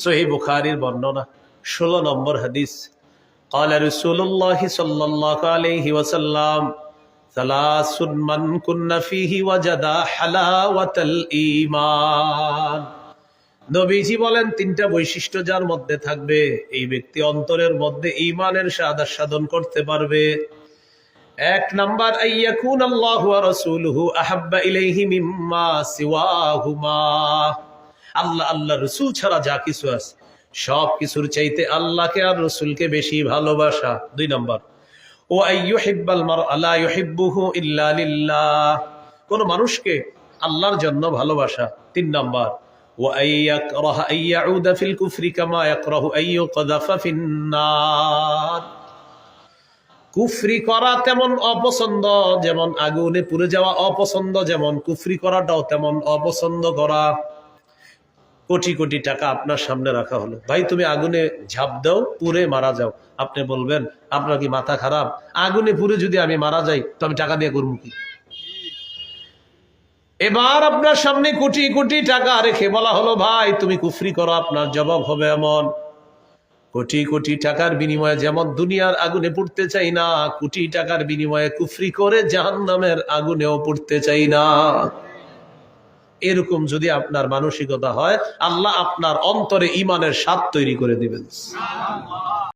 সহি বুখারির বর্ণনা ষোলো নম্বর হাদিস قال رسول الله صلى الله عليه وسلم ثلاث من كن فيه وجد حلاوة الإيمان নবীজি বলেন তিনটা বৈশিষ্ট্য যার মধ্যে থাকবে এই ব্যক্তি অন্তরের মধ্যে ইমানের স্বাদ সাধন করতে পারবে এক নাম্বার আইয়াকুন আল্লাহু ওয়া রাসূলুহু আহাব্বা ইলাইহি মিম্মা সিওয়াহুমা আল্লাহ আল্লাহ রসুল ছাড়া যা কিছু আছে, সব কিছুর চাইতে আল্লাহকে আর রসুলকে বেশি ভালোবাসা। দুই নম্বর, ও আইয়ুহিব্বাল মার আল্লাহ ইল্লা কোন মানুষকে আল্লাহর জন্য ভালোবাসা। তিন নম্বর, ও করা তেমন অপছন্দ যেমন আগুনে পুড়ে যাওয়া অপছন্দ, যেমন কুফরি করাটাও তেমন অপছন্দ করা। কোটি কোটি টাকা আপনার সামনে রাখা হলো। ভাই, তুমি আগুনে ঝাঁপ দাও, পুড়ে মারা যাও। আপনি বলবেন, আপনার কি মাথা খারাপ? আগুনে পুড়ে যদি আমি মারা যাই, তো আমি টাকা দিয়ে করব কি? এবার আপনার সামনে কোটি কোটি টাকা রেখে বলা হলো, ভাই, তুমি কুফরি করো, আপনার জবাব হবে এমন। কোটি কোটি টাকার বিনিময়ে যেমন দুনিয়ার আগুনে পড়তে চাই না, কোটি টাকার বিনিময়ে কুফরি করে জাহান্নামের আগুনেও পড়তে চাই না। এরকম যদি আপনার মানসিকতা হয় আল্লাহ আপনার অন্তরে ইমানের স্বাদ তৈরি করে দিবেন।